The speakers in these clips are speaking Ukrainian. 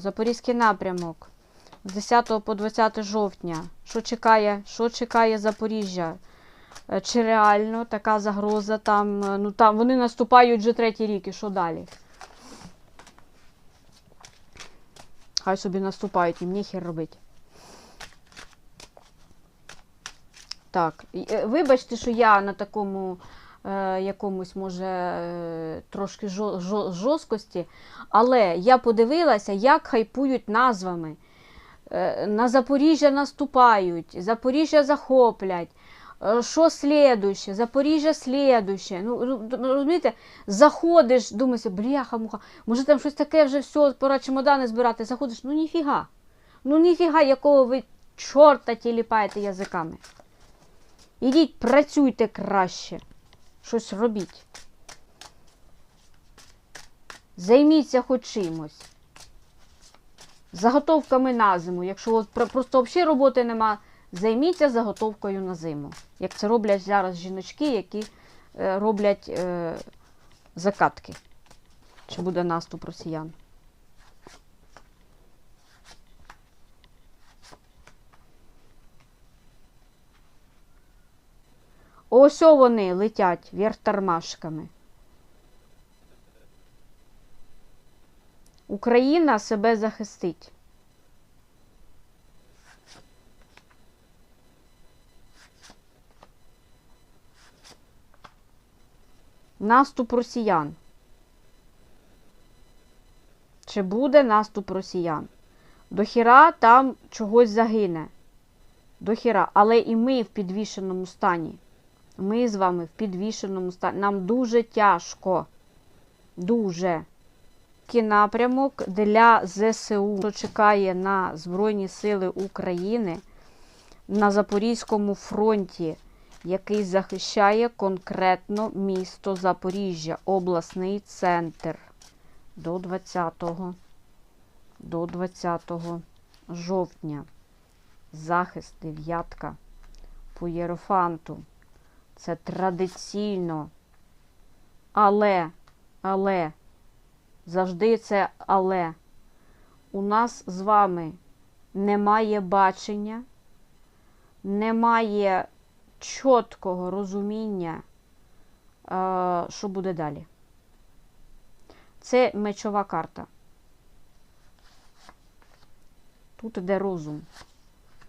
Запорізький напрямок з 10 по 20 жовтня. Що чекає, що чекає Запоріжжя? Е, Чи реально така загроза там? е, Ну там вони наступають вже третій рік, і що далі? Хай собі наступають, їм ніхер робить. Так, е, вибачте, що я на такому якомусь, може, е, трошки жо- жо- жорсткості, але я подивилася, як хайпують назвами. Е, на Запоріжжя наступають, Запоріжжя захоплять. Е, Що слідуще? Запоріжжя слідуще. Ну, розумієте, заходиш, думаєш, бляха-муха, може там щось таке вже все, пора чемодани збирати. Заходиш, ну ніфіга. Ну ніфіга, якого ви чорта тіліпаєте язиками. Ідіть, працюйте краще. Щось робіть. Займіться хоч чимось. Заготовками на зиму. Якщо от просто взагалі роботи нема, займіться заготовкою на зиму. Як це роблять зараз жіночки, які е, роблять е, закатки. Чи буде наступ росіян? Ось вони летять вверх тормашками. Україна себе захистить. Наступ росіян. Чи буде наступ росіян? Дохіра там чогось загине. Дохіра. Але і ми в підвішеному стані. Ми з вами в підвішеному стані. Нам дуже тяжко. Дуже. Напрямок для ЗСУ, що чекає на Збройні Сили України на Запорізькому фронті, який захищає конкретно місто Запоріжжя, обласний центр до 20 до 20 жовтня. Захист дев'ятка по Єрофанту. Це традиційно. Але, але, завжди це але. У нас з вами немає бачення, немає чіткого розуміння, е, що буде далі. Це мечова карта. Тут іде розум,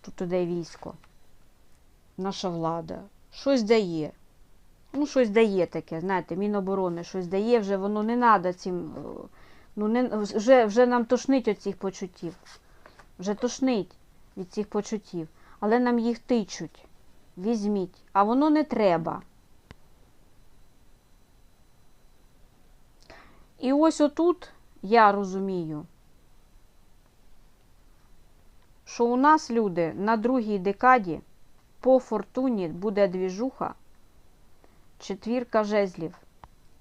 тут іде військо, наша влада. Щось дає. Ну, щось дає таке, знаєте, Міноборони щось дає, вже воно не треба цим. е, Ну, не, вже, вже нам тошнить від цих почуттів. Вже тошнить від цих почуттів. Але нам їх тичуть. Візьміть. А воно не треба. І ось отут я розумію, що у нас люди на другій декаді по фортуні буде двіжуха, четвірка жезлів.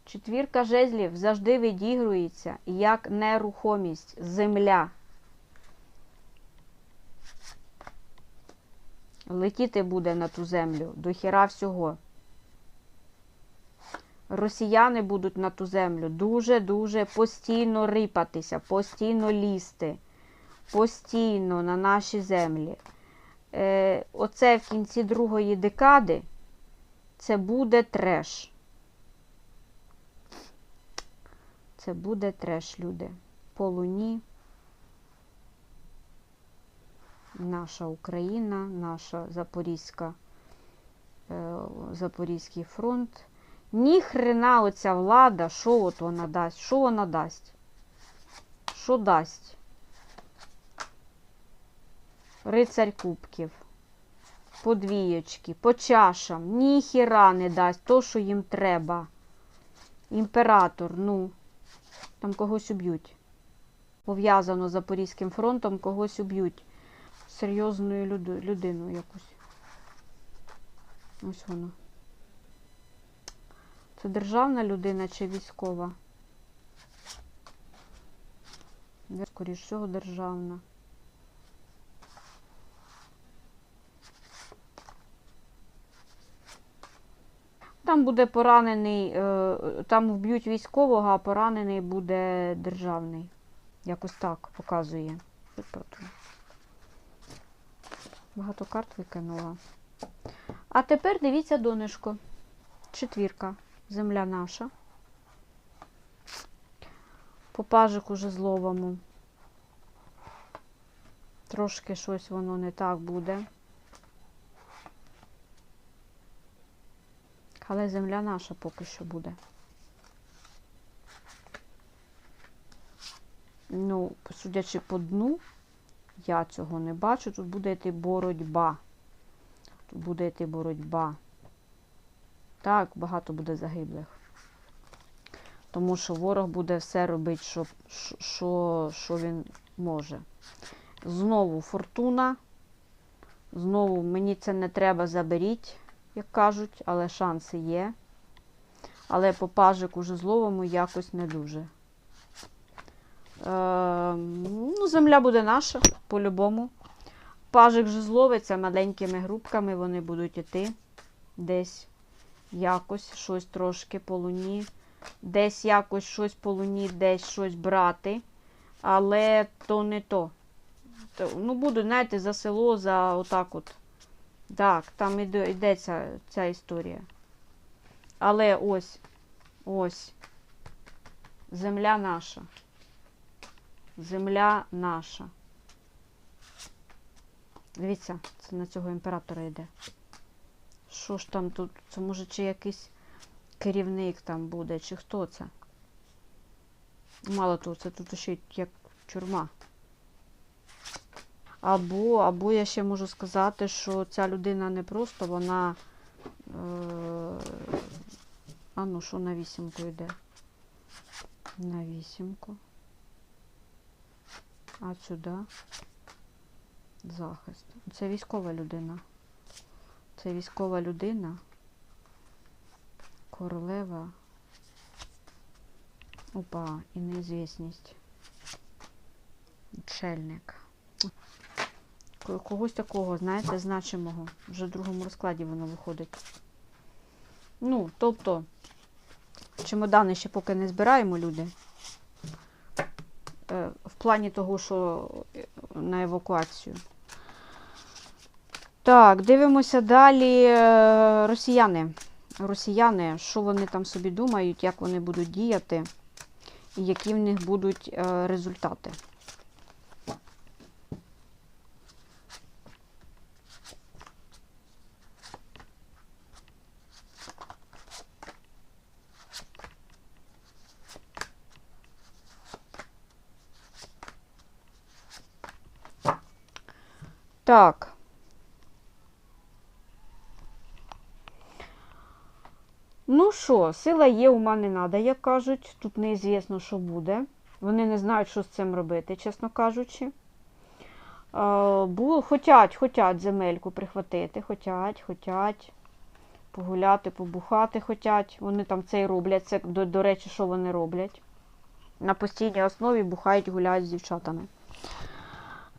Четвірка жезлів завжди відігрується як нерухомість, земля. Летіти буде на ту землю до хіра всього. Росіяни будуть на ту землю дуже-дуже постійно рипатися, постійно лізти, постійно на наші землі. Е, оце в кінці другої декади це буде треш. Це буде треш, люди. По луні. Наша Україна, наша Запорізька, е, Запорізький фронт. Ні хрена оця влада, що от вона дасть? Що вона дасть? Що дасть? Рицарь кубків, По подвієчки, по чашам, ні хіра не дасть то, що їм треба. Імператор, ну, там когось уб'ють. Пов'язано з Запорізьким фронтом, когось уб'ють. Серйозною люду- людиною якусь. Ось вона. Це державна людина чи військова? Скоріш всього, державна. Там буде поранений, е, там вб'ють військового, а поранений буде державний. Якось так показує. Багато карт викинула. А тепер дивіться донышко. Четвірка. Земля наша. По пажику жезловому. Трошки щось воно не так буде. Але земля наша поки що буде. Ну, судячи по дну, я цього не бачу. Тут буде йти боротьба. Тут буде йти боротьба. Так, багато буде загиблих. Тому що ворог буде все робити, що, що, що він може. Знову фортуна. Знову мені це не треба заберіть, як кажуть, але шанси є. Але по пажику жезловому якось не дуже. Е, ну, земля буде наша, по-любому. Пажик жезловий, це маленькими групками вони будуть йти десь якось щось трошки по луні. Десь якось щось по луні, десь щось брати. Але то не. То, ну, буду, знаєте, за село, за отак от. Так, там іде, йдеться ця історія. Але ось, ось. Земля наша. Земля наша. Дивіться, це на цього імператора йде. Що ж там тут? Це може чи якийсь керівник там буде, чи хто це? Мало того, це тут ще як тюрма. Або, або я ще можу сказати, що ця людина не просто, вона. Е, а ну, що на вісімку йде? На вісімку. А сюди захист. Це військова людина. Це військова людина. Королева. Опа, і неізвісність. Чельник. Когось такого, знаєте, значимого. Вже в другому розкладі воно виходить. Ну, тобто, чемодани ще поки не збираємо люди. Е, В плані того, що е, на евакуацію. Так, дивимося далі. Е, Росіяни. Росіяни, що вони там собі думають, як вони будуть діяти, і які в них будуть результати. Так. Ну що, сила є, ума не надо, як кажуть. Тут неізвісно, що буде. Вони не знають, що з цим робити, чесно кажучи. Е, бу- хотять, хотять земельку прихватити, хотять, хотять. Погуляти, побухати хотять. Вони там це і роблять. Це, до, до речі, що вони роблять. На постійній основі бухають, гуляють з дівчатами.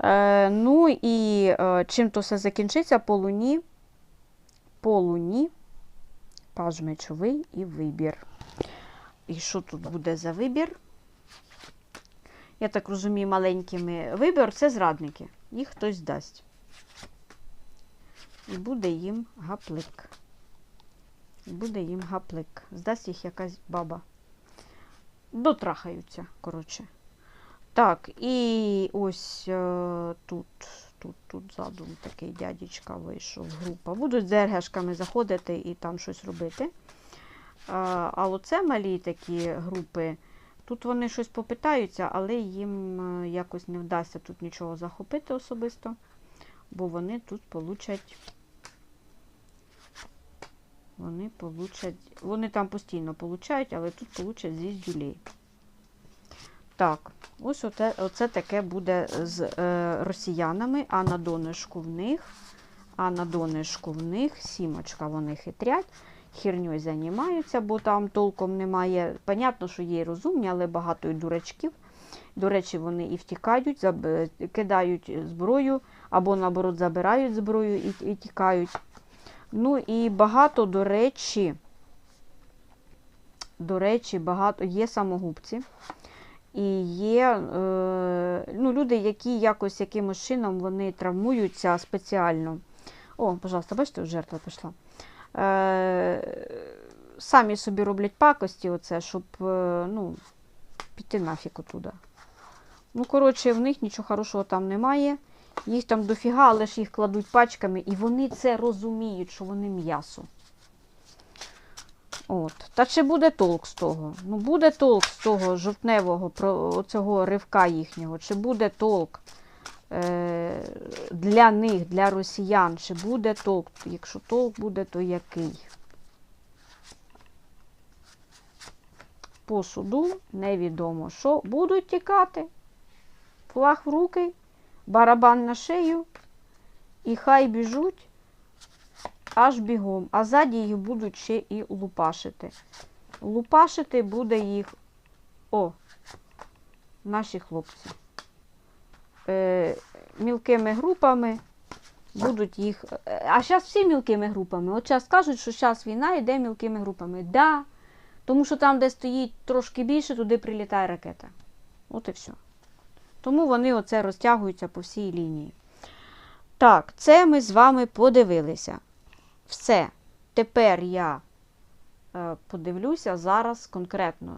Е, ну і е, чим то все закінчиться по луні. По луні. Паж мечовий і вибір. І що тут буде за вибір? Я так розумію, маленькими вибір це зрадники. Їх хтось дасть. І буде їм гаплик. Буде їм гаплик. Здасть їх якась баба. Дотрахаються, коротше. Так, і ось е, тут, тут, тут задум такий дядечка вийшов, група. Будуть з ергешками заходити і там щось робити. А, а оце малі такі групи, тут вони щось попитаються, але їм е, якось не вдасться тут нічого захопити особисто, бо вони тут получать. Вони получать, вони там постійно получають, але тут получать звіздюлей. Так, ось оте, оце таке буде з е, росіянами, а на донишку в них, а на донишку в них сімочка, вони хитрять, херньою займаються, бо там толком немає. Понятно, що є розумні, але багато і дурачків. До речі, вони і втікають, заб... кидають зброю, або, наоборот, забирають зброю і, і тікають. Ну і багато, до речі, до речі, багато є самогубці. І є е, ну, люди, які якось якимось чином вони травмуються спеціально. О, пожалуйста, бачите, жертва пішла. Е, самі собі роблять пакості, оце, щоб е, ну, піти нафіг отуда. Ну, коротше, в них нічого хорошого там немає. Їх там дофіга, але ж їх кладуть пачками, і вони це розуміють, що вони м'ясо. От. Та чи буде толк з того? Ну, буде толк з того жовтневого, про цього ривка їхнього, чи буде толк е, для них, для росіян, чи буде толк? Якщо толк буде, то який? По суду невідомо, що будуть тікати. Флаг в руки, барабан на шию, і хай біжуть аж бігом, а ззаді їх будуть ще і лупашити. Лупашити буде їх, о, наші хлопці. Е, мілкими групами будуть їх. е, А зараз всі мілкими групами. От зараз кажуть, що зараз війна йде мілкими групами. Да, тому що там, де стоїть трошки більше, туди прилітає ракета. От і все. Тому вони оце розтягуються по всій лінії. Так, це ми з вами подивилися. Все. Тепер я е, подивлюся зараз конкретно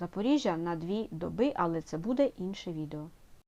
Запоріжжя на дві доби, але це буде інше відео.